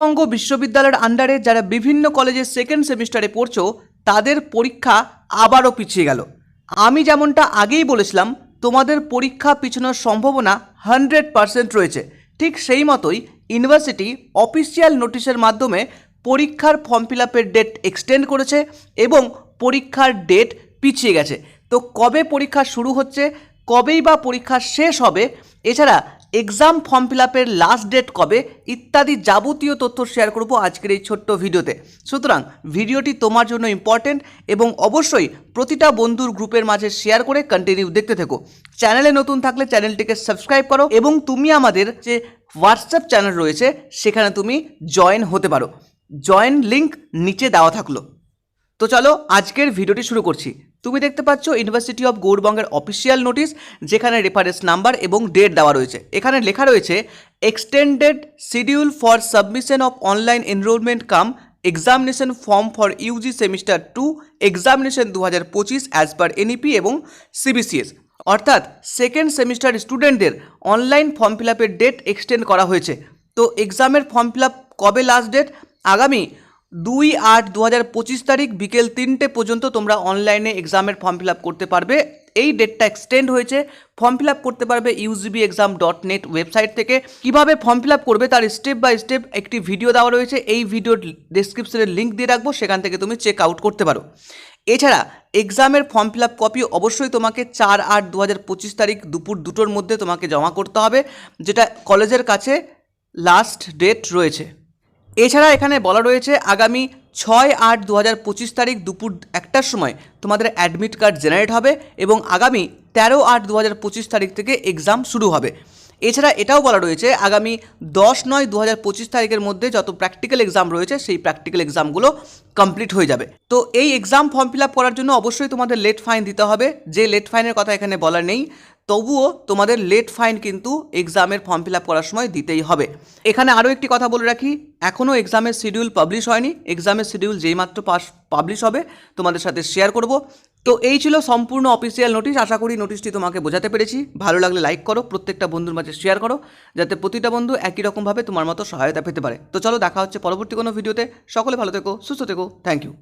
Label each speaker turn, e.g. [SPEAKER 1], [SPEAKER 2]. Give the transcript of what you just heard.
[SPEAKER 1] বঙ্গ বিশ্ববিদ্যালয়ের আন্ডারে যারা বিভিন্ন কলেজের সেকেন্ড সেমিস্টারে পড়ছো, তাদের পরীক্ষা আবারও পিছিয়ে গেল। আমি যেমনটা আগেই বলেছিলাম, তোমাদের পরীক্ষা পিছানোর সম্ভাবনা হান্ড্রেড পারসেন্ট রয়েছে। ঠিক সেই মতোই ইউনিভার্সিটি অফিসিয়াল নোটিশের মাধ্যমে পরীক্ষার ফর্ম ফিল আপের ডেট এক্সটেন্ড করেছে এবং পরীক্ষার ডেট পিছিয়ে গেছে। তো কবে পরীক্ষা শুরু হচ্ছে, কবেই বা পরীক্ষা শেষ হবে, এছাড়া এক্সাম ফর্ম ফিল আপের লাস্ট ডেট কবে, ইত্যাদি যাবতীয় তথ্য শেয়ার করব আজকের এই ছোট্ট ভিডিওতে। সুতরাং, ভিডিওটি তোমার জন্য ইম্পর্টেন্ট এবং অবশ্যই প্রতিটা বন্ধুর গ্রুপের মাঝে শেয়ার করে কন্টিনিউ দেখতে থেকো। চ্যানেলে নতুন থাকলে চ্যানেলটিকে সাবস্ক্রাইব করো এবং তুমি আমাদের যে হোয়াটসঅ্যাপ চ্যানেল রয়েছে, সেখানে তুমি জয়েন হতে পারো। জয়েন লিংক নিচে দেওয়া থাকল। তো চলো, আজকের ভিডিওটি শুরু করছি। তুমি দেখতে পাচ্ছ ইউনিভার্সিটি অফ গৌরবঙ্গের অফিসিয়াল নোটিশ যেখানে রেফারেন্স নাম্বার এবং ডেট দেওয়া রয়েছে। এখানে লেখা রয়েছে extended schedule for submission of online enrolment cum examination form for UG semester two examination দু হাজার পঁচিশ অ্যাজ পার এনইপি এবং সিবিসিএস অর্থাৎ সেকেন্ড সেমিস্টার স্টুডেন্টদের অনলাইন ফর্ম ফিল আপের ডেট এক্সটেন্ড করা হয়েছে। তো এক্সামের ফর্ম ফিল আপ কবে লাস্ট ডেট আগামী দুই আট দু হাজার পঁচিশ তারিখ বিকেল তিনটে পর্যন্ত তোমরা অনলাইনে এক্সামের ফর্ম ফিল আপ করতে পারবে। এই ডেটটা এক্সটেন্ড হয়েছে। ফর্ম ফিল আপ করতে পারবে UGB exam dot net website থেকে। কীভাবে ফর্ম ফিল আপ করবে তার স্টেপ বাই স্টেপ একটি ভিডিও দেওয়া রয়েছে। এই ভিডিওর ডিসক্রিপশনের লিঙ্ক দিয়ে রাখব, সেখান থেকে তুমি চেক আউট করতে পারো। এছাড়া এক্সামের ফর্ম ফিল আপ কপি অবশ্যই তোমাকে চার আট দু হাজার পঁচিশ তারিখ দুপুর দুটোর মধ্যে তোমাকে জমা করতে হবে, যেটা কলেজের কাছে লাস্ট ডেট রয়েছে। এছাড়া এখানে বলা রয়েছে আগামী ছয় আট দু হাজার পঁচিশ তারিখ দুপুর একটার সময় তোমাদের অ্যাডমিট কার্ড জেনারেট হবে এবং আগামী তেরো আট দু হাজার পঁচিশ তারিখ থেকে এক্সাম শুরু হবে। এছাড়া এটাও বলা রয়েছে আগামী দশ নয় দু হাজার পঁচিশ তারিখের মধ্যে যত প্র্যাকটিক্যাল এক্সাম রয়েছে সেই প্র্যাকটিক্যাল এক্সামগুলো কমপ্লিট হয়ে যাবে। তো এই এক্সাম ফর্ম ফিল আপ করার জন্য অবশ্যই তোমাদের লেট ফাইন দিতে হবে। যে লেট ফাইনের কথা এখানে বলা নেই তবুও তোমাদের লেট ফাইন কিন্তু এক্সামের ফর্ম ফিল আপ করার সময় দিতেই হবে। এখানে আরও একটি কথা বলে রাখি, এখনও এক্সামের শিডিউল পাবলিশ হয়নি। এক্সামের শিডিউল যেইমাত্র পাস পাবলিশ হবে, তোমাদের সাথে শেয়ার করব। তো এই ছিল সম্পূর্ণ অফিসিয়াল নোটিশ আশা করি নোটিশটি তোমাকে বোঝাতে পেরেছি। ভালো লাগলে লাইক করো, প্রত্যেকটা বন্ধুর মাঝে শেয়ার করো, যাতে প্রতিটা বন্ধু একই রকমভাবে তোমার মতো সহায়তা পেতে পারে। তো চলো দেখা হচ্ছে পরবর্তী কোনো ভিডিওতে সকলে ভালো থেকো, সুস্থ থেকো থ্যাংক ইউ